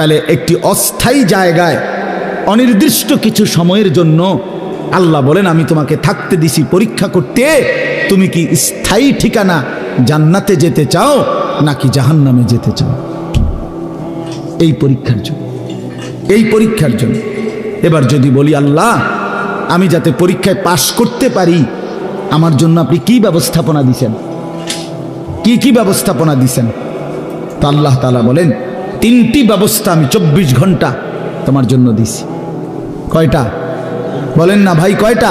তাহলে একটি অস্থায়ী জায়গায় অনির্দিষ্ট কিছু সময়ের জন্য আল্লাহ বলেন, আমি তোমাকে থাকতে দিছি পরীক্ষা করতে। তুমি কি স্থায়ী ঠিকানা জান্নাতে যেতে চাও নাকি জাহান্নামে যেতে চাও? এই পরীক্ষার জন্য, এই পরীক্ষার জন্য। এবার যদি বলি, আল্লাহ, আমি যাতে পরীক্ষায় পাশ করতে পারি, আমার জন্য আপনি কি ব্যবস্থাপনা দিছেন? কি কি ব্যবস্থাপনা দিছেন? তো আল্লাহ তালা বলেন তিনটি ব্যবস্থা আমি চব্বিশ ঘণ্টা তোমার জন্য দিছি। কয়টা? বলেন না ভাই, কয়টা?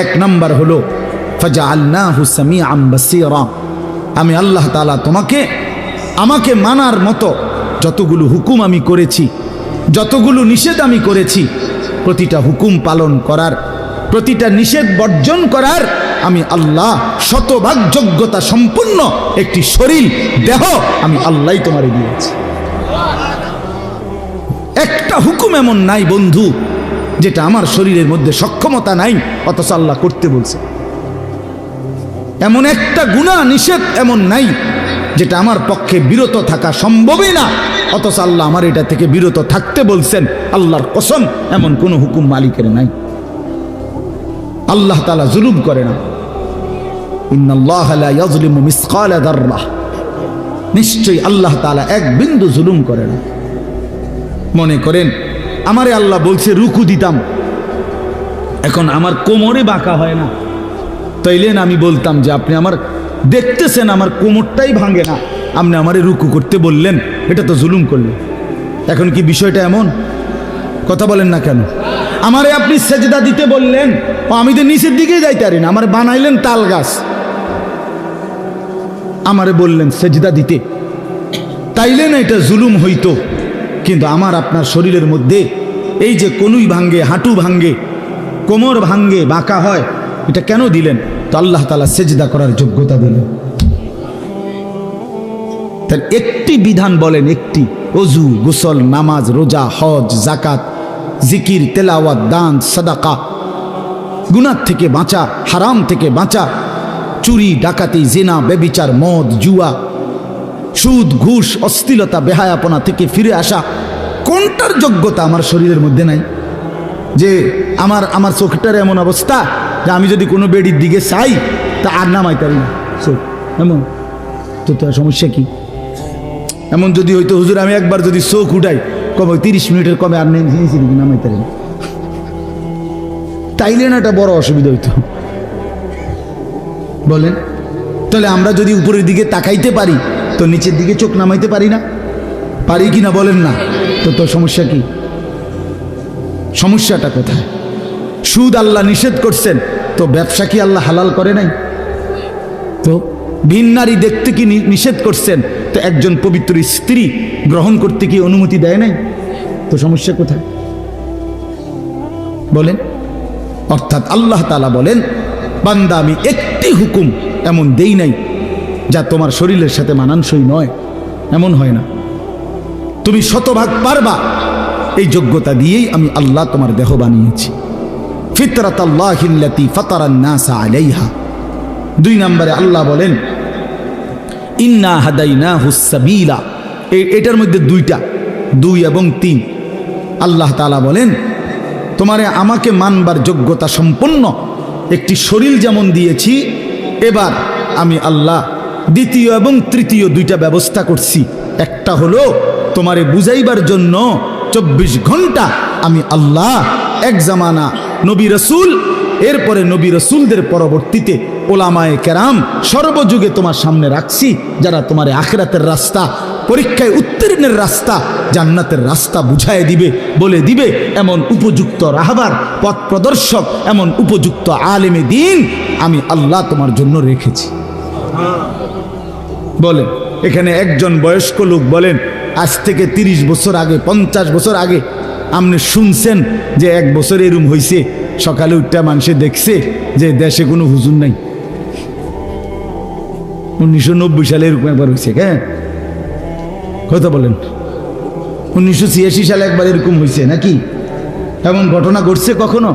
এক নম্বর হলো ফজা আল্লাহ হুসামি আম্বাসিরা আমি আল্লাহ তালা তোমাকে, আমাকে মানার মতো যতগুলো হুকুম আমি করেছি, যতগুলো নিষেধ আমি করেছি, প্রতিটা হুকুম পালন করার, প্রতিটা নিষেধ বর্জন করার আমি আল্লাহ শতভাগ যোগ্যতা সম্পূর্ণ একটি শরীর, দেহ আমি আল্লাহ তোমারে দিয়েছি। একটা হুকুম এমন নাই বন্ধু, যেটা আমার শরীরের মধ্যে সক্ষমতা নাই, অথচ আল্লাহ করতে বলছে। এমন একটা গুণা নিষেধ এমন নাই, যেটা আমার পক্ষে বিরত থাকা সম্ভবই না, অথচ আল্লাহ আমার এটা থেকে বিরত থাকতে বলছেন, আল্লাহর কসম, এমন কোনো হুকুম মালিকের নাই। আল্লাহ তালা জুলুম করে না। নিশ্চয়ই আল্লাহ তাআলা এক বিন্দু জুলুম করে না। মনে করেন, আমারে আল্লাহ বলছে, রুকু দিতাম। এখন আমার কোমরে বাঁকা হয় না। তাইলেন আমি বলতাম যে, আপনি আমার, দেখতেছেন আমার কোমরটাই ভাঙে না। আপনি আমারে রুকু করতে বললেন, এটা তো জুলুম করলেন। এখন কি বিষয়টা এমন? কথা বলেন না কেন? আমারে আপনি সেজদা দিতে বললেন, ও আমি তো নিচের দিকেই যাইতে পারি না, আমার বানাইলেন তাল গাছ। আমারে বললেন, সেজদা দিতে। তাইলে না এটা জুলুম হইতো। কিন্তু আমার আপনার শরীরের মধ্যে এই যে কনুই ভাঙ্গে, হাঁটু ভাঙ্গে, কোমর ভাঙ্গে, বাঁকা হয়, এটা কেন দিলেন? তো আল্লাহ তালা সেজদা করার যোগ্যতা দিলেন। তার একটি বিধান বলেন একটি অজু গোসল, নামাজ, রোজা, হজ জাকাত জিকির, তেলাওয়াত, দান, সাদাকা। গুনার থেকে বাঁচা, হারাম থেকে বাঁচা, চুরি, ডাকাতি, জেনা, বেবিচার, মদ, জুয়া সুদ, ঘুষ, অস্থিলতা, বেহায়াপনা থেকে ফিরে আসা কোনটার যোগ্যতা আমার শরীরের মধ্যে নাই? যে আমার আমার চোখটার এমন অবস্থা যে আমি যদি কোনো বেডির দিকে চাই, তা আর নামাই পারি না। চোখ, এমন। তো তো সমস্যা কি? এমন যদি হইতো, হুজুর, আমি একবার যদি চোখ উঠাই, কবে তিরিশ মিনিটের কমে আর নেই, নামাই পারি না। তাইলে না একটা বড় অসুবিধা হইতো। বলেন, তাহলে আমরা যদি উপরের দিকে তাকাইতে পারি তো নিচের দিকে চোখ নামাইতে পারি না? পারি কি না বলেন না? তো তোর সমস্যা কি? সমস্যাটা কোথায়? সুদ আল্লাহ নিষেধ করছেন, তো ব্যবসা কি আল্লাহ হালাল করে নাই? তো ভিন নারী দেখতে কি নিষেধ করছেন, তো একজন পবিত্র স্ত্রী গ্রহণ করতে কি অনুমতি দেয় নাই? তো সমস্যা কোথায়? বলেন। অর্থাৎ আল্লাহ তালা বলেন, বান্দা আমি একটি হুকুম এমন দেই নাই যা তোমার শরীরের সাথে মানানসই নয়, এমন হয় না। তুমি শতভাগ পারবা এই যোগ্যতা দিয়েই আমি আল্লাহ তোমার দেহ বানিয়েছি। ফিতরাত আল্লাহিল্লাতি ফাতারান্নাসা আলাইহা। দুই নম্বরে আল্লাহ বলেন, ইন্না হাদাইনা হুসাবিলা এটার মধ্যে দুইটা, দুই এবং তিন। আল্লাহ তাআলা বলেন, তোমারে আমাকে মানবার যোগ্যতা সম্পন্ন একটি শরীর যেমন দিয়েছি, এবার আমি আল্লাহ দ্বিতীয় এবং তৃতীয় দুইটা ব্যবস্থা করছি। একটা হলো, তোমারে বুঝাইবার জন্য চব্বিশ ঘণ্টা আমি আল্লাহ এক জামানা নবী রসুল, এরপরে নবী রসুলদের পরবর্তীতে ওলামায়ে কেরাম সর্বযুগে তোমার সামনে রাখছি, যারা তোমার আখরাতের রাস্তা, পরীক্ষায় উত্তীর্ণের রাস্তা, জান্নাতের রাস্তা বুঝায় দিবে, বলে দিবে এমন উপযুক্ত রাহবার, পথ প্রদর্শক, এমন উপযুক্ত আলেমে দিন আমি আল্লাহ তোমার জন্য রেখেছি। বলেন, এখানে একজন বয়স্ক লোক বলেন, আজ থেকে তিরিশ বছর আগে, পঞ্চাশ বছর আগে আপনি শুনছেন যে এক বছর এরম হয়েছে সকালে উঠটা মানুষে দেখছে যে দেশে কোনো হুজুর নাই। উনিশশো নব্বই সালে এরকম একবার হয়েছে হ্যাঁ? কথা বলেন। উনিশশো ছিয়াশি সালে একবার এরকম হয়েছে নাকি? এমন ঘটনা ঘটছে কখনো?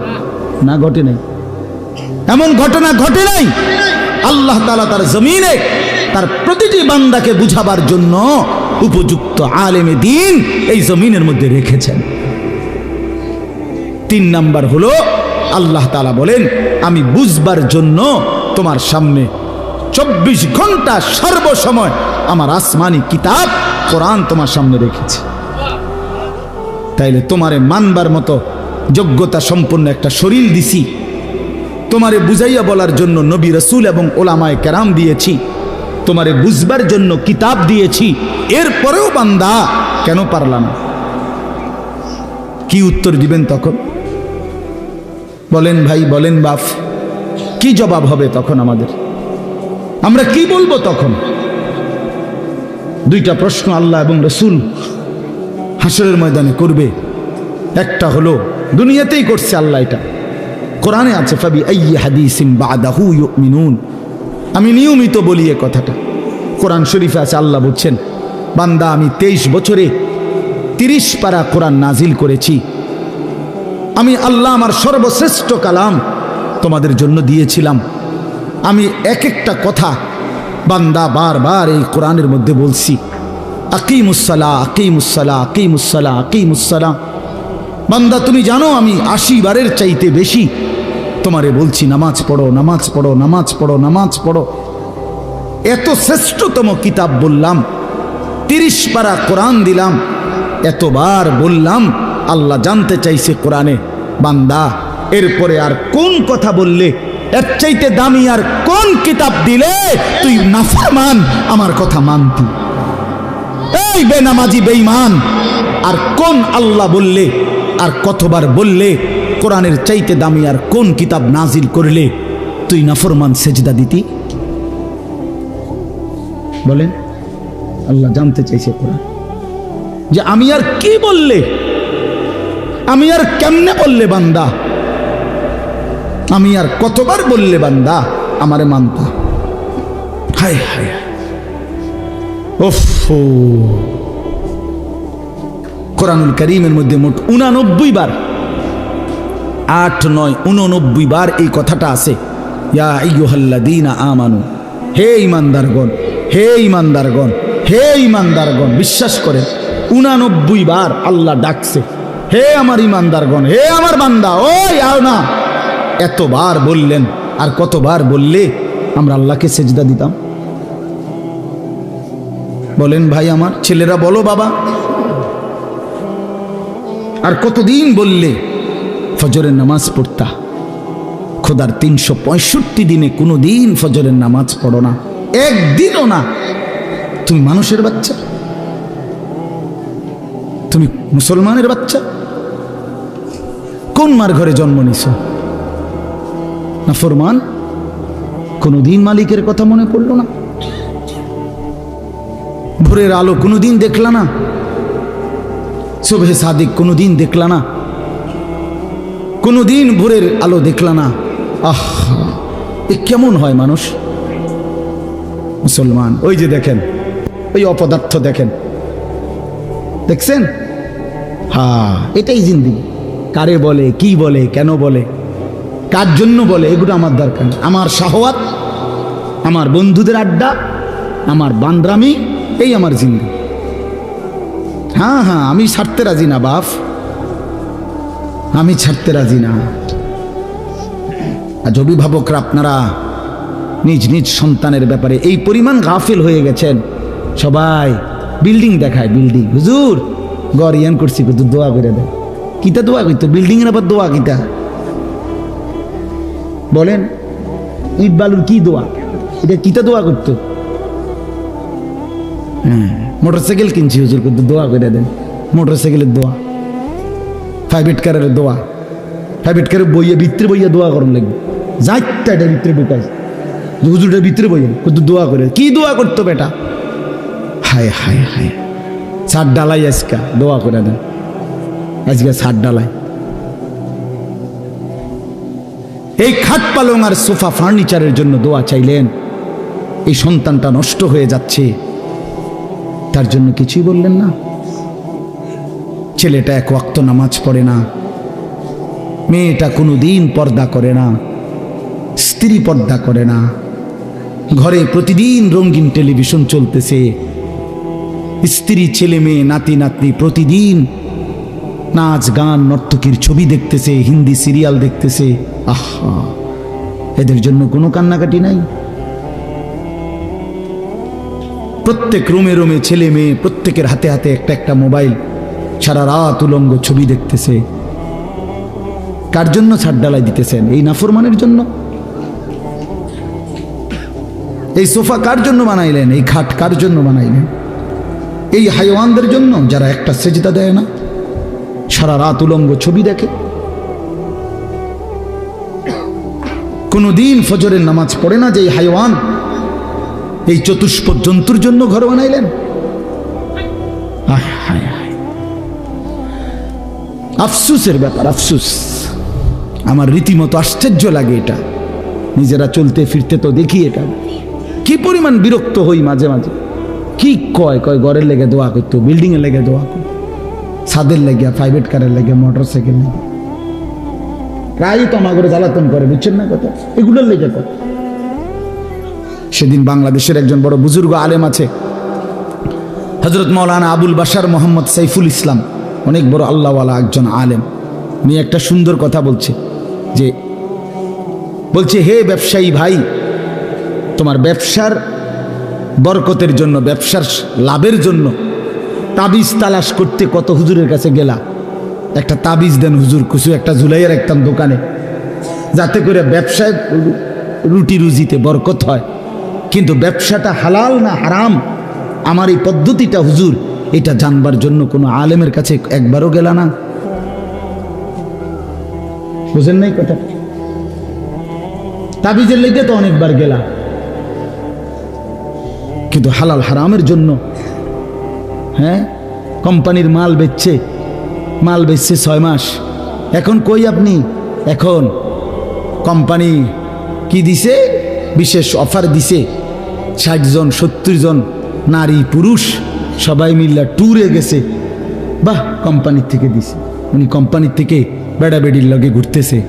না, ঘটে নাই। এমন ঘটনা ঘটে নাই? আল্লাহ তালা তার জমিনে তার প্রতিটি বান্দাকে বুঝাবার জন্য উপযুক্ত আলেমে দিন এই জমিনের মধ্যে রেখেছেন। তিন নাম্বার হলো, আল্লাহ তালা বলেন, আমি বুঝবার জন্য তোমার সামনে চব্বিশ ঘণ্টা সর্বসময় আমার আসমানি কিতাব, কোরআন তোমার সামনে রেখেছে। তাইলে তোমারে মানবার মতো যোগ্যতা সম্পন্ন একটা শরীর দিছি তোমারে বুঝাইয়া বলার জন্য নবী রসুল এবং ওলামায় কেরাম দিয়েছি। তোমারে বুঝবার জন্য কিতাব দিয়েছি। এরপরেও বান্দা কেন পারলাম কি উত্তর দিবেন তখন? বলেন ভাই, বলেন বাপ, কি জবাব হবে তখন আমাদের? আমরা কি বলব তখন? দুইটা প্রশ্ন আল্লাহ এবং রসুল হাসরের ময়দানে করবে। একটা হলো, দুনিয়াতেই করছে আল্লাহ এটা। কোরআনে আছে, ফাবি আই হাদিসিম বাদাহু ইউমিনুন। আমি নিয়মিত বলি এ কথাটা। কোরআন শরীফে আছে, আল্লাহ বলছেন, বান্দা, আমি তেইশ বছরে তিরিশ পারা কোরআন নাজিল করেছি। আমি আল্লাহ আমার সর্বশ্রেষ্ঠ কালাম তোমাদের জন্য দিয়েছিলাম। আমি এক একটা কথা বান্দা বারবার এই কোরআনের মধ্যে বলছি। আকিমুসালা আকিমুসালা আকিমুসালা আকিমুসালা বান্দা, তুমি জানো আমি আশি বারের চাইতে বেশি। তোমারে বলছি, নামাজ পড়ো নামাজ পড়ো নামাজ পড়ো নামাজ পড়ো। এত শ্রেষ্ঠতম কিতাব বললাম, তিরিশ পারা কোরআন দিলাম, এতবার বললাম, আল্লাহ জানতে চাইছে কোরআনে। বান্দা, এরপরে আর কোন কথা বললে? এর চাইতে দামি আর কোন কিতাব দিলে? তুই নাফরমান, আমার কথা মানতি। এই বেনামাজি, বেঈমান, আর কোন আল্লাহ বললে? আর কতবার বললে, কোরআনের চাইতে দামি আর কোন কিতাব নাজিল করলে তুই নাফরমান সেজদা দিতি? বলেন, আল্লাহ জানতে চাইছে কোরআন। যে আমি আর কি বললে? আমি আর কেমনে বললে বান্দা? আমি আর কতবার বললে বান্দা? আমারে মানতা। হায় হায় ওফো কোরআনুল করিমের মধ্যে মোট উনানব্বই বার, আট, নয়, উননব্বই বার এই কথাটা আছে। ইয়া আইয়ুহাল্লাযীনা আমানু, হে ইমানদারগণ হে ইমানদারগণ হে ইমানদারগণ বিশ্বাস করেন, উনানব্বই বার আল্লাহ ডাকছে, হে আমার ইমানদারগণ হে আমার বান্দা ওই আও না এতবার বললেন, আর কতবার বললে আমরা আল্লাহকে সেজদা দিতাম? বলেন ভাই আমার, ছেলেরা বলো বাবা আর কতদিন বললে? ফজরের নামাজ পড়তা। খোদার তিনশো পঁয়ষট্টি দিনে কোনো দিন ফজরের নামাজ পড়ো না। একদিনও না। তুমি মানুষের বাচ্চা। তুমি মুসলমানের বাচ্চা। কোন মার ঘরে জন্ম নিছ? না ফরমান? কোনোদিন মালিকের কথা মনে পড়ল না। ভোরের আলো কোনোদিন দেখলা না। শোভে সাদিক কোনো দিন দেখলা না। কোনোদিন ভোরের আলো দেখলা না। আহ, এ কেমন হয় মানুষ? মুসলমান, ওই যে দেখেন, ওই অপদার্থ দেখেন। দেখছেন? হ্যাঁ এটাই জিন্দিগি। কারে বলে, কি বলে, কেন বলে, কার জন্য বলে, এগুলো আমার দরকার। আমার শাহওয়াত, আমার বন্ধুদের আড্ডা, আমার বান্দ্রামি, এই আমার জিন্দিগি। হ্যাঁ হ্যাঁ আমি ছাড়তে রাজি না, বাপ। আমি ছাড়তে রাজি না। আজ অভিভাবকরা আপনারা নিজ নিজ সন্তানের ব্যাপারে এই পরিমাণ গাফিল হয়ে গেছেন। সবাই বিল্ডিং দেখায়, বিল্ডিং। হুজুর গড় ইয়ান করছি কিন্তু দোয়া করে দেয় কিতা দোয়া করতো বিল্ডিং এর আবার দোয়া কিতা? বলেন, ইট বালুর কি দোয়া? এটা কিতা দোয়া করতো? হ্যাঁ। মোটরসাইকেল কিনছি, হুজুর, কিন্তু দোয়া করে দেন। মোটরসাইকেলের দোয়া। প্রাইভেট কারের দোয়া। প্রাইভেট কারের বইয়ে, ভিতরে বইয়া দোয়া করুন লাগবে। যাইটা এটা ভিতরে ঢুকাই। হুজুরটা ভিতরে বইয়ে, কিন্তু দোয়া করে কি দোয়া করতো বেটা হায় হায় হায়। সার ডালাই আজকা, দোয়া করে দেন। আজকে সার ডালাই। এই খাট পালং আর সোফা ফার্নিচারের জন্য দোয়া চাইলেন। এই সন্তানটা নষ্ট হয়ে যাচ্ছে। তার জন্য কিছুই বললেন না। ছেলেটা এক ওয়াক্ত নামাজ পড়ে না। মেয়েটা কোনো দিন পর্দা করে না। স্ত্রী পর্দা করে না। ঘরে প্রতিদিন রঙিন টেলিভিশন চলতেছে। স্ত্রী, ছেলে, মেয়ে, নাতি, নাতনি প্রতিদিন নাচ, গান, নর্তকীর ছবি দেখতেছে, হিন্দি সিরিয়াল দেখতেছে। আহা, এদের জন্য কোনো কান্নাকাটি নাই। প্রত্যেক রুমে রুমে ছেলে মেয়ে প্রত্যেকের হাতে হাতে একটা একটা মোবাইল সারা রাত উলঙ্গ ছবি দেখতেছে। কার জন্য ছাড় ডালাই দিতেছেন? এই নাফরমানের জন্য? এই সোফা কার জন্য বানাইলেন? এই খাট কার জন্য বানাইলেন? এই হাইওয়ানদের জন্য যারা একটা সেজদা দেয় না, সারা রাত উলঙ্গ ছবি দেখে। কোনোদিন ফজরের নামাজ পড়ে না যে হাইওয়ান এই চতুষ্প জন্তুর জন্য ঘর বানাইলেন? আফসুসের ব্যাপার, আফসুস। আমার রীতিমতো আশ্চর্য লাগে এটা। নিজেরা চলতে ফিরতে তো দেখি এটা। কি পরিমাণ বিরক্ত হই মাঝে মাঝে। কি কয় কয়, ঘরের লেগে দোয়া করতো বিল্ডিং এর লেগে দোয়া করতো। ছাদের লেগে প্রাইভেট কারের লেগে মোটর সাইকেল লেগে। প্রায়ই তো আমার ঘরে জ্বালাতন করে, বুঝছেন না কথা? এগুলোর লেগে কথা। সেদিন বাংলাদেশের একজন বড় বুজুর্গ আলেম আছে। হজরত মৌলানা আবুল বাসার মোহাম্মদ সাইফুল ইসলাম, অনেক বড় আল্লাহওয়ালা একজন আলেম। উনি একটা সুন্দর কথা বলছে যে, বলছে, হে ব্যবসায়ী ভাই, তোমার ব্যবসার বরকতের জন্য, ব্যবসার লাভের জন্য তাবিজ তালাশ করতে কত হুজুরের কাছে গেলা? একটা তাবিজ দেন হুজুর কুসু একটা ঝুলাইয়া রাখতাম দোকানে, যাতে করে ব্যবসায় রুটি রুজিতে বরকত হয়। কিন্তু ব্যবসাটা হালাল না হারাম? আমার এই পদ্ধতিটা হুজুর, এটা জানবার জন্য কোনো আলেমের কাছে একবারও গেলা না। বুঝেন নাই কথা তাবিজের লেগে তো অনেকবার গেলা। কিন্তু হালাল হারামের জন্য হ্যাঁ? কোম্পানির মাল বেচছে মাল বেচছে ছয় মাস। এখন কই আপনি? এখন কোম্পানি কি দিছে? বিশেষ অফার দিছে। ষাট জন, সত্তর জন নারী, পুরুষ, সবাই মিল্লা ট্যুরে গেছে। বাহ, কোম্পানির থেকে দিছে। উনি কোম্পানির থেকে বেড়াবেড়ির লগে ঘুরতেছে।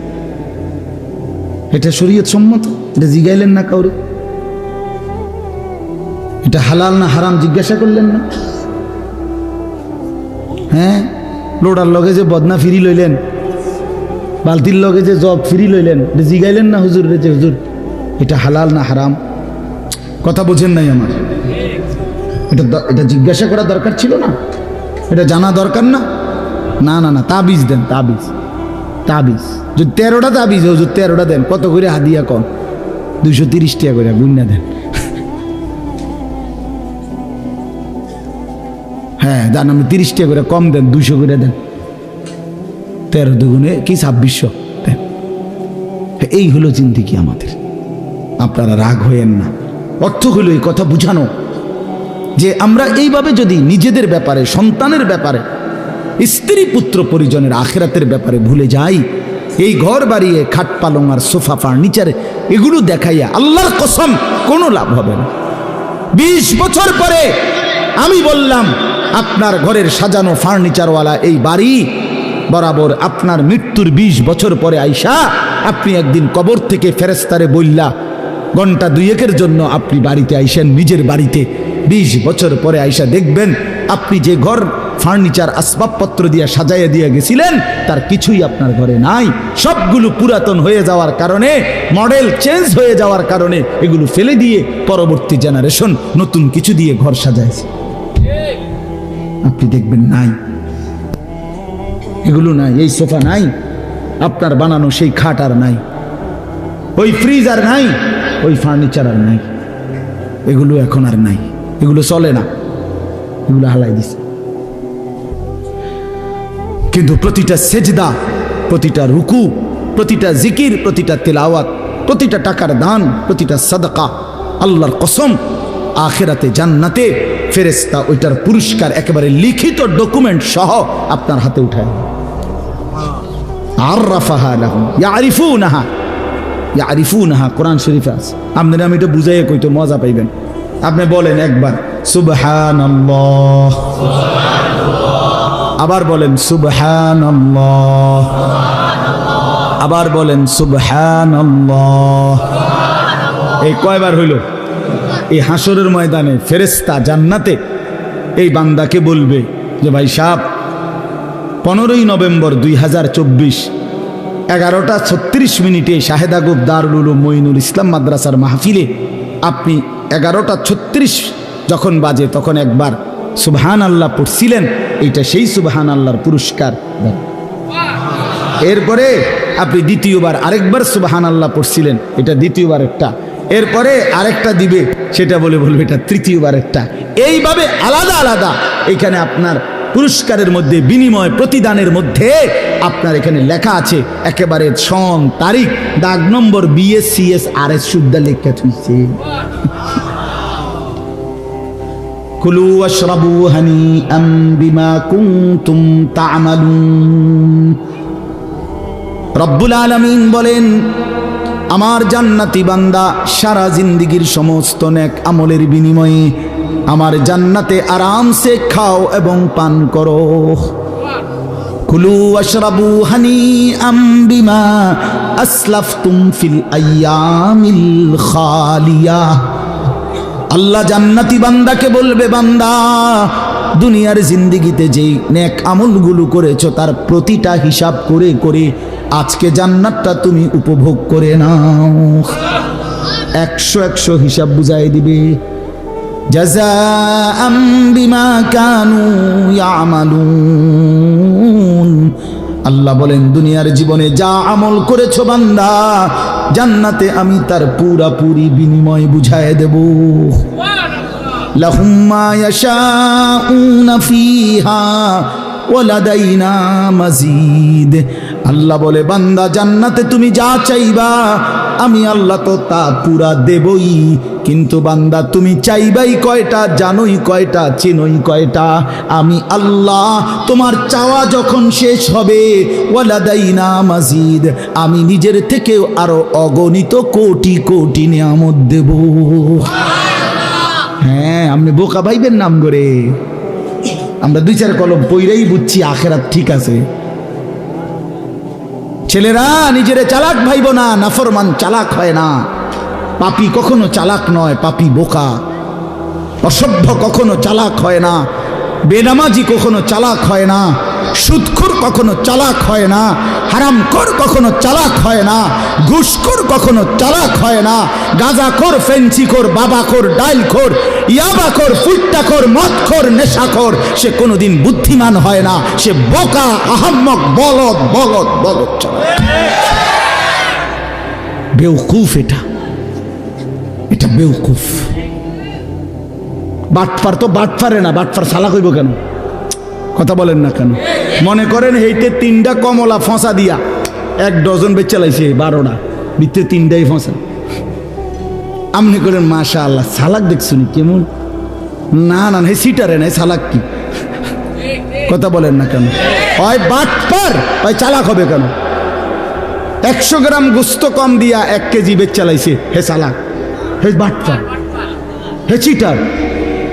এটা শরীয়ত সম্মত? এটা জিগাইলেন না কাউরে? এটা হালাল না হারাম জিজ্ঞাসা করলেন না? হ্যাঁ? লোডার লগে যে বদনা ফিরি লইলেন, বালতির লগে যে জব ফিরি লইলেন জিগাইলেন না হুজুর রে যে হুজুর? এটা হালাল না হারাম? কথা বোঝেন নাই আমার। এটা এটা জিজ্ঞাসা করা দরকার ছিল না? এটা জানা দরকার না? না না না, তাবিজ দেন, তাবিজ। তাবিজ। যদি তেরোটা তাবিজ, হুজুর, তেরোটা দেন। কত করে হাদিয়া কম দুইশো তিরিশ টাকা করে গুন্না দেন। হ্যাঁ জান আপনি তিরিশ টাকা করে কম দেন, দুইশো করে দেন। তেরো দুগুণে কি, ছাব্বিশশো? দেন। এই হলো চিন্তি কি আমাদের। আপনারা রাগ হইয়েন না। অর্থ হলো এই কথা বুঝানো যে আমরা এইভাবে যদি নিজেদের ব্যাপারে, সন্তানের ব্যাপারে, স্ত্রী পুত্র পরিজনের আখেরাতের ব্যাপারে ভুলে যাই, এই ঘর বাড়িয়ে খাট পালং আর সোফা ফার্নিচারে, এগুলো দেখাইয়া আল্লাহর কসম কোনো লাভ হবে না। বিশ বছর পরে আমি বললাম, আপনার ঘরের সাজানো ফার্নিচারওয়ালা এই বাড়ি, বরাবর আপনার মৃত্যুর বিশ বছর পরে আইসা, আপনি একদিন কবর থেকে ফেরেস্তারে বললা ঘণ্টা দুয়েকের জন্য আপনি বাড়িতে আইসেন, নিজের বাড়িতে। বিশ বছর পরে আইসা দেখবেন, আপনি যে ঘর, ফার্নিচার, আসবাবপত্র দিয়ে সাজাইয়া দিয়ে গেছিলেন, তার কিছুই আপনার ঘরে নাই। সবগুলো পুরাতন হয়ে যাওয়ার কারণে, মডেল চেঞ্জ হয়ে যাওয়ার কারণে এগুলো ফেলে দিয়ে পরবর্তী জেনারেশন নতুন কিছু দিয়ে ঘর সাজাইছে। আপনি দেখবেন নাই। এগুলো নাই, এই সোফা নাই। আপনার বানানো সেই খাট আর নাই। ওই ফ্রিজ আর নাই। ওই ফার্নিচার আর নাই। এগুলো এখন আর নাই। এগুলো চলে না। এগুলো হালাই দিছে। কিন্তু প্রতিটা সেজদা, প্রতিটা রুকু, প্রতিটা জিকির, প্রতিটা তেলাওয়াত, প্রতিটা টাকার দান, প্রতিটা সাদকা, আল্লাহর কসম, আখেরাতে, জান্নাতে ফেরেস্তা ওইটার পুরস্কার একেবারে লিখিত ডকুমেন্ট সহ আপনার হাতে উঠায় আর রাফাহা লাহুম ইয়ারিফুনাহা ইয়ারিফুনাহা কোরআন শরীফে আছে। আপনারা আমি এটা বুঝাইয়া কইতো মজা পাইবেন। আপনি বলেন একবার, সুবহানাল্লাহ। আবার বলেন সুবহান আবার বলেন সুবহান এই কয়বার হইল? এই হাসরের ময়দানে ফেরেস্তা জান্নাতে এই বান্দাকে বলবে যে, ভাই সাহ পনেরোই নভেম্বর দুই হাজার চব্বিশ এগারোটা ছত্রিশ মিনিটে শাহেদাগুব দারুল মঈনুল ইসলাম মাদ্রাসার মাহফিলে আপনি এগারোটা ছত্রিশ যখন বাজে তখন একবার সুবহান আল্লাহ পড়ছিলেন, এইটা সেই সুবহান আল্লাহর পুরস্কার। এরপরে আপনি দ্বিতীয়বার আরেকবার সুবহান আল্লাহ পড়ছিলেন, এটা দ্বিতীয়বার একটা। এরপরে আরেকটা দিবে, সেটা বলে বলবে এটা তৃতীয়বার একটা। এইভাবে আলাদা আলাদা। এখানে আপনার পুরস্কারের মধ্যে, বিনিময় প্রতিদানের মধ্যে আপনার এখানে লেখা আছে, একেবারে সন তারিখ, দাগ নম্বর বিএসসিএস আর এস শুদ্ধ লেখা থুইছে। কুলু ওয়াশরাবু হানিআম বিমা কুনতুম তা'মালুন। রব্বুল আলমিন বলেন, আমার জান্নাতি বান্দা সারা জিন্দিগির সমস্ত নেক আমলের বিনিময়ে আমার জান্নাতে আরামসে খাও এবং পান করো। কুলু আশরাবু হানি আম্বিমা আসলাফতুম ফিল আয়ামিল খালিয়া। আল্লাহ জান্নাতি বান্দাকে বলবে, বান্দা, দুনিয়ার জিন্দিগিতে যেই নেক আমলগুলো করেছ, তার প্রতিটা হিসাব করে করে আজকে জান্নাতটা তুমি উপভোগ করে নাও। একশো একশো হিসাব বুঝাই দিবে। জাযাআম বিমা কানু ইয়ামালুন। আল্লাহ বলেন, দুনিয়ার জীবনে যা আমল করেছ বান্দা, জান্নাতে আমি তার পুরাপুরি বিনিময় বুঝায় দেব। লাহুম মা ইয়াশাউনা ফিহা ওয়ালাদাইনা মাজিদ। আল্লাহ বলে বান্দা জান্নাতে তুমি যা চাইবা আমি আল্লাহ তো তা পুরা দেবই। কিন্তু বান্দা তুমি চাইবাই কয়টা জানোই কয়টা চেনই কয়টা। আমি আল্লাহ তোমার চাওয়া যখন শেষ হবে ওয়ালাদাইনা মাজিদ আমি নিজের থেকেও আরও অগণিত কোটি কোটি নিয়ামত দেব। হ্যাঁ আপনি বোকা ভাইবেন নাম করে। আমরা দুই চার কলম পইরাই বুঝছি আখেরাত ঠিক আছে। ছেলেরা, নিজেরে চালাক ভাইব না, নাফরমান চালাক হয় না। পাপি কখনো চালাক নয়, পাপি বোকা। অসভ্য কখনো চালাক হয় না। বেনামাজি কখনো চালাক হয় না। সুদখোর কখনো চালাক হয় না, হারামখোর কখনো চালাক হয় না, ঘুষখোর কখনো চালাক হয় না, গাঁজাখোর, ফেন্সিখোর, বাবাখোর, ডাইলখোর, ইয়াবাখোর ফুট্টাখোর মদখোর, নেশাখোর, সে কোনোদিন বুদ্ধিমান হয় না, সে বোকা, আহাম্মক, বলদ বলদ বলদ বেউকুফ এটা। এটা বেউকুফ। বাটফার তো বাটফারে না বাটফার সালা কইব কেন? কথা বলেন না কেন? মনে করেন এইতে তিনটা কমলা ফসা দিয়া এক ডজন বেচে লাইছে, বারোটা। ভিতরে তিনটাই ফসা। আপনি করেন মাশা আল্লাহ সালাক দেখছুনি কেমন? না না হে সিটারে নাই সালাক কি? কথা বলেন না কেন? হয় বাটপার হয় চালাক হবে কেন? একশো গ্রাম গোস্ত কম দিয়া এক কেজি বেচ চালাইছে হে সালাক। হে বাটপার হে চিটার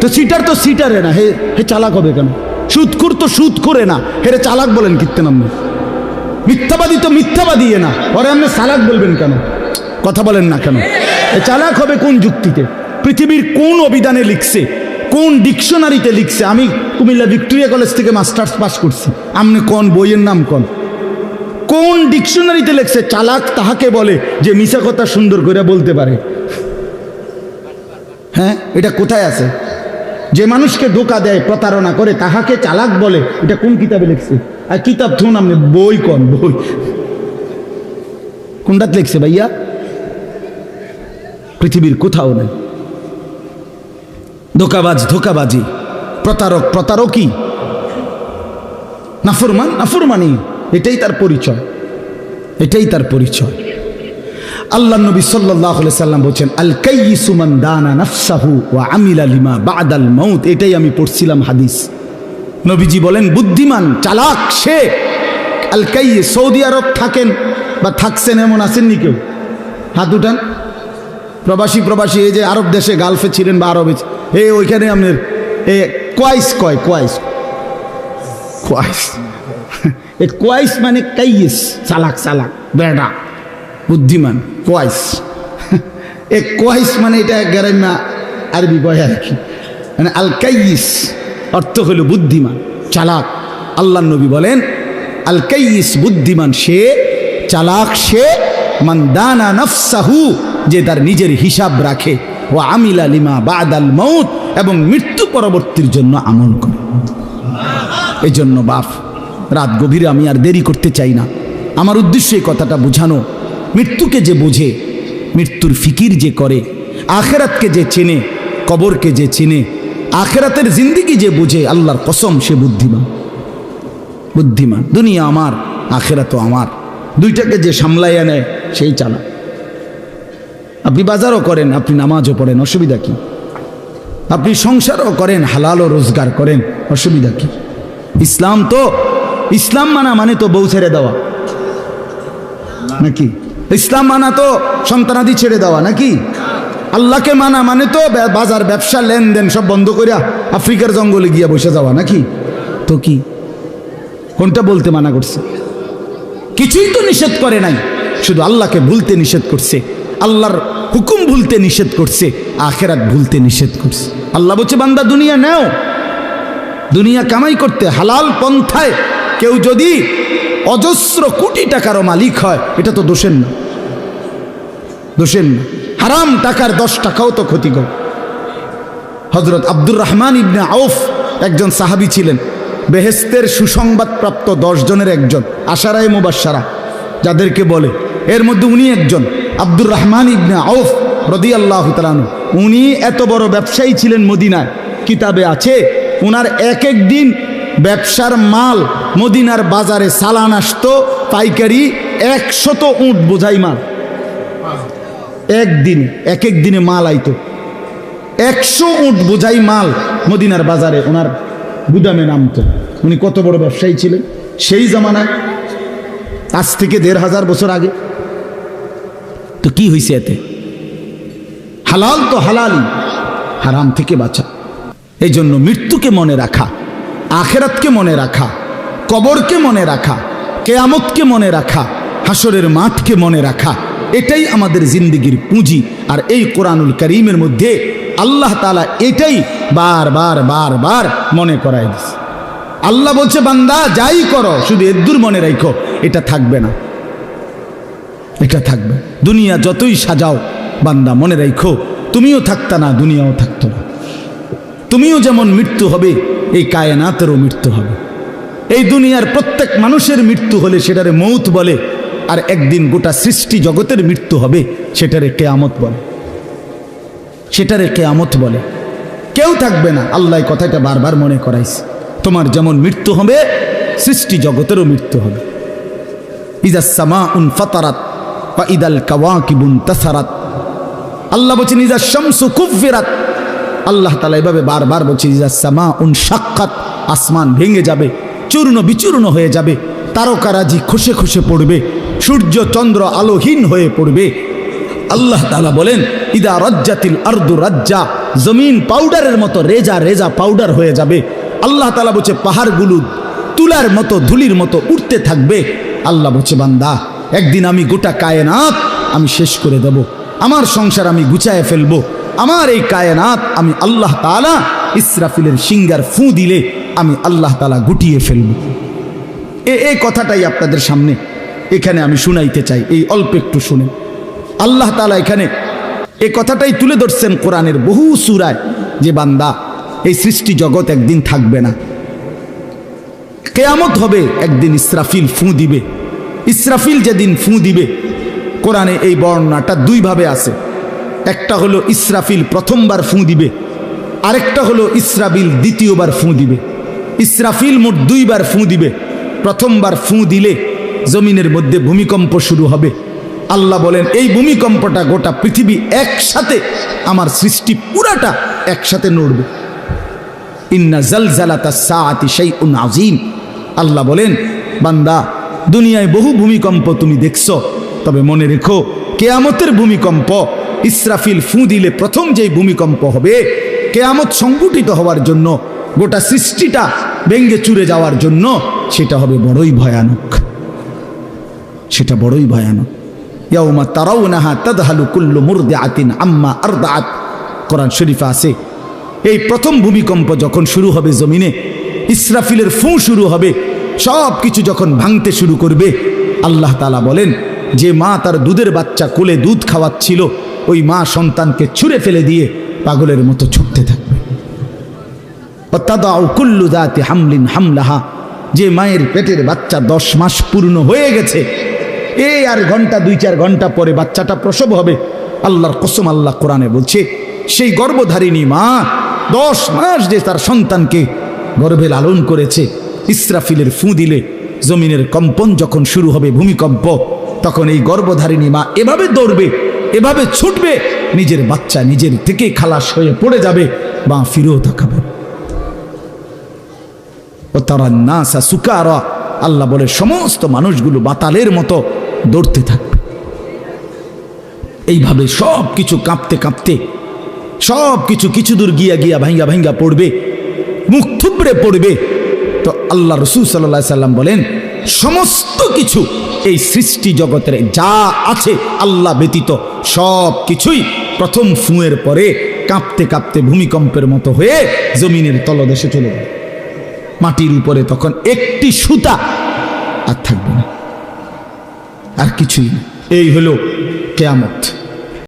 তো সিটার তো সিটারে না, হে হে চালাক হবে কেন? সুদখুর তো সুদ করে না। হেরে চালাক বলেন কীর্তেন আপনি মিথ্যাবাদী তো মিথ্যাবাদী না। পরে আপনি চালাক বলবেন কেন? কথা বলেন না কেন? চালাক হবে কোন যুক্তিতে? পৃথিবীর কোন অভিধানে লিখছে? কোন ডিকশনারিতে লিখছে? আমি কুমিল্লা ভিক্টোরিয়া কলেজ থেকে মাস্টার্স পাস করছি। আপনি কোন, বইয়ের নাম কোন? কোন ডিকশনারিতে লিখছে? চালাক তাহাকে বলে যে মিশা কথা সুন্দর করে বলতে পারে। হ্যাঁ এটা কোথায় আছে? যে মানুষকে ধোকা দেয়, প্রতারণা করে, তাহাকে চালাক বলে, এটা কোন কিতাবে লিখছে? আর কিতাব থুন আপনি বই কোন, বই। কোনটাতে লিখছে ভাইয়া? পৃথিবীর কোথাও নেই। ধোকাবাজ, ধোকাবাজি। প্রতারক, প্রতারকই। নাফরমান, নাফরমানি, এটাই তার পরিচয়। এটাই তার পরিচয়। আল্লাহ নবী সাল্লাহ সাল্লাম বলছেন আল কাইসুমান দানা নাফসাহু ওয়া আমিলা লিমা বাদাল মৌত এটাই আমি পড়ছিলাম হাদিস। নবীজি বলেন, বুদ্ধিমান, চালাক সে। আল কাই সৌদি আরব থাকেন বা থাকছেন এমন আসেননি কেউ? হাত উঠান। প্রবাসী প্রবাসী, এই যে আরব দেশে গালফে ছিলেন বা আরবে এ ওইখানে আপনার, এ কোয়াইস কয় কোয়াইস কোয়াইস এ কোয়াইস মানে কাইস চালাক চালাক, বেড়া, বুদ্ধিমান। কোয়াইস এ কোয়াইস মানে এটা গ্রাম্য আরবি কয় আর কি। মানে আল কাইস অর্থ হলো বুদ্ধিমান, চালাক। আল্লাহ নবী বলেন, আল কাইস বুদ্ধিমান সে, চালাক সে, মান দানা নফসাহু, যে তার নিজের হিসাব রাখে। ও আমিলা লিমা বাদাল মৌত এবং মৃত্যু পরবর্তীর জন্য আমল করে। এই জন্য বাপ, রাত গভীরে আমি আর দেরি করতে চাই না। আমার উদ্দেশ্য এই কথাটা বোঝানো মৃত্যুকে যে বোঝে, মৃত্যুর ফিকির যে করে, আখেরাতকে যে চেনে, কবরকে যে চেনে, আখেরাতের জিন্দিগি যে বুঝে, আল্লাহর কসম, সে বুদ্ধিমান। বুদ্ধিমান। দুনিয়া আমার আখেরা তো আমার। দুইটাকে যে সামলাইয়া নেয়, সেই চালা আপনি বাজারও করেন, আপনি নামাজও পড়েন, অসুবিধা কি? আপনি সংসারও করেন, হালালও রোজগার করেন, অসুবিধা কি? ইসলাম তো, ইসলাম মানা মানে তো বউ ছেড়ে দেওয়া। নাকি? ইসলাম মানা তো সন্তানাদি ছেড়ে দেওয়া নাকি? আল্লাহকে মানা মানে তো বাজার, ব্যবসা, লেনদেন সব বন্ধ করিয়া আফ্রিকার জঙ্গলে গিয়া বসে যাওয়া নাকি? তো কি? কোনটা বলতে মানা করছে? কিছুই তো নিষেধ করে নাই। শুধু আল্লাহকে ভুলতে নিষেধ করছে। আল্লাহর হুকুম ভুলতে নিষেধ করছে। আখেরাত ভুলতে নিষেধ করছে। আল্লাহ বলছে, বান্দা, দুনিয়া নেও। দুনিয়া কামাই করতে হালাল পন্থায় কেউ যদি অজস্র কোটি টাকারও মালিক হয়, এটা তো দোষের না। দোষের না। হারাম টাকার দশ টাকাও তো ক্ষতিকর হজরত আব্দুর রহমান ইবনে আউফ একজন সাহাবী ছিলেন। বেহেস্তের সুসংবাদপ্রাপ্ত জনের একজন, আশারায় মুবাসারা যাদেরকে বলে। এর মধ্যে উনি একজন, আব্দুর রহমান ইবনে আউফ রদি আল্লাহ তালানু উনি এত বড় ব্যবসায়ী ছিলেন মদিনায়। কিতাবে আছে ওনার এক এক দিন ব্যবসার মাল মদিনার বাজারে সালান আসতো, পাইকারি একশত উঁট বোঝাই মাল। একদিন, এক এক দিনে মাল আইতো। একশো উঁট বোঝাই মাল মদিনার বাজারে ওনার গুদামে নামতো। উনি কত বড় ব্যবসায়ী ছিলেন? সেই জামানায়, আজ থেকে দেড় হাজার বছর আগে। তো কি হয়েছে এতে? হালাল তো হালালই, হারাম থেকে বাঁচা। এই জন্য মৃত্যুকে মনে রাখা। আখেরাতকে মনে রাখা, কবরকে মনে রাখা, কেয়ামতকে মনে রাখা হাসরের মাঠকে মনে রাখা, এটাই আমাদের জিন্দগির পুঁজি। আর এই কোরআনুল করিমের মধ্যে আল্লাহ তালা এটাই বার বার বার বার মনে করাই দিছে। আল্লাহ বলছে, বান্দা, যাই করো, শুধু এদ্দুর মনে রাখো এটা থাকবে না। এটা থাকবে। দুনিয়া যতই সাজাও, বান্দা, মনে রাখো তুমিও থাকতা না, দুনিয়াও থাকতো না। তুমিও যেমন মৃত্যু হবে এই কায়নাতেরও মৃত্যু হবে। এই দুনিয়ার প্রত্যেক মানুষের মৃত্যু হলে সেটারে মৌত বলে, আর একদিন গোটা সৃষ্টি জগতের মৃত্যু হবে, সেটারে কেয়ামত বলে। সেটারে কেয়ামত বলে। কেউ থাকবে না, আল্লাহ কথাটা বারবার মনে করাইছে। তোমার যেমন মৃত্যু হবে, সৃষ্টি জগতেরও মৃত্যু হবে। ইজা সামা উন ফাতারাত বা ইদাল কাওয়াকিবুন তাসারাত। আল্লাহ বলছেন, ইজা শামসু কুফিরাত আল্লাহ তালা এভাবে বারবার বলছে সামা উন সাক্ষাৎ আসমান ভেঙে যাবে, চূর্ণ বিচূর্ণ হয়ে যাবে, তারকারাজি খসে খসে পড়বে, সূর্য চন্দ্র আলোহীন হয়ে পড়বে। আল্লাহ তালা বলেন, ইদা রজ্জাতিল আর্দু রাজ্জা জমিন পাউডারের মতো রেজা রেজা পাউডার হয়ে যাবে। আল্লাহ তালা বলছে, পাহাড়গুলো তুলার মতো, ধুলির মতো উঠতে থাকবে। আল্লাহ বলছে, বান্দা, একদিন আমি গোটা কায়নাত আমি শেষ করে দেব। আমার সংসার আমি গুছায় ফেলব। আমার এই কায়নাত আমি আল্লাহ তালা ইসরাফিলের সিঙ্গার ফু দিলে আমি আল্লাহ তালা গুটিয়ে ফেলব। এ এই কথাটাই আপনাদের সামনে এখানে আমি শুনাইতে চাই, এই অল্প একটু শুনে আল্লাহ তালা এখানে এই কথাটাই তুলে ধরছেন কোরআনের বহু সুরায়, যে বান্দা এই সৃষ্টি জগৎ একদিন থাকবে না। কেয়ামত হবে, একদিন ইসরাফিল ফু দিবে। ইসরাফিল যেদিন ফু দিবে, কোরআনে এই বর্ণনাটা দুইভাবে আছে। একটা হলো ইসরাফিল প্রথমবার ফুঁ দিবে, আরেকটা হলো ইসরাফিল দ্বিতীয়বার ফুঁ দিবে। ইসরাফিল মোট দুইবার ফুঁ দিবে, প্রথমবার ফুঁ দিলে জমিনের মধ্যে ভূমিকম্প শুরু হবে। আল্লাহ বলেন, এই ভূমিকম্পটা গোটা পৃথিবী একসাথে, আমার সৃষ্টি পুরাটা একসাথে নড়বে। ইন্না জালজালাতা সাআতি শাইউন আযীম। আল্লাহ বলেন, বান্দা, দুনিয়ায় বহু ভূমিকম্প তুমি দেখছ, তবে মনে রেখো, কেয়ামতের ভূমিকম্প ইসরাফিল ফু দিলে প্রথম যেই ভূমিকম্প হবে, কেয়ামত সংগঠিত হওয়ার জন্য, গোটা সৃষ্টিটা ভেঙ্গে চুরে যাওয়ার জন্য, সেটা হবে বড়ই ভয়ানক। সেটা বড়ই ভয়ানক। ইয়াউমা তারাউনাহা তাদহালু কুল্লু মুরদিআতিন আম্মা আরদাআত। কোরআন শরীফে আছে, এই প্রথম ভূমিকম্প যখন শুরু হবে জমিনে, ইসরাফিলের ফু শুরু হবে, সব কিছু যখন ভাঙতে শুরু করবে, আল্লাহ তালা বলেন, যে মা তার দুধের বাচ্চা কোলে দুধ খাওয়াচ্ছিল ওই মা সন্তানকে ছুঁড়ে ফেলে দিয়ে পাগলের মতো ছুটতে থাকবে। অত্যাদাউ কুল্লু দাতে হামলিন হামলাহা। যে মায়ের পেটের বাচ্চা দশ মাস পূর্ণ হয়ে গেছে এই আর ঘণ্টা, দুই চার ঘণ্টা পরে বাচ্চাটা প্রসব হবে। আল্লাহর কসম আল্লাহ কোরআনে বলছে, সেই গর্ভধারিণী মা দশ মাস যে তার সন্তানকে গর্ভে লালন করেছে, ইসরাফিলের ফু দিলে জমিনের কম্পন যখন শুরু হবে ভূমিকম্প, তখন এই গর্ভধারিণী মা এভাবে দৌড়বে। এভাবে ছুটবে, নিজের বাচ্চা নিজের থেকে খালাস হয়ে পড়ে যাবে, বা ফিরেও তাকাবে। ও তারা নাসা সুকারা, আল্লাহ বলে, সমস্ত মানুষগুলো বাতালের মতো দৌড়তে থাকবে। এইভাবে সব কিছু কাঁপতে কাঁপতে সব কিছু কিছু দূর গিয়া গিয়া ভাঙ্গা ভাঙ্গা পড়বে, মুখ থুবড়ে পড়বে। তো আল্লাহ রসুল সাল্লাহ সাল্লাম বলেন, সমস্ত কিছু এই সৃষ্টি জগতের যা আছে আল্লাহ ব্যতীত সব কিছুই প্রথম ফুঁয়ের পরে কাঁপতে কাঁপতে ভূমিকম্পের মতো হয়ে জমিনের তলদেশে চলে যাবে মাটির উপরে তখন একটি সুতা আর থাকবে না। আর কিছুই এই হলো কেয়ামত।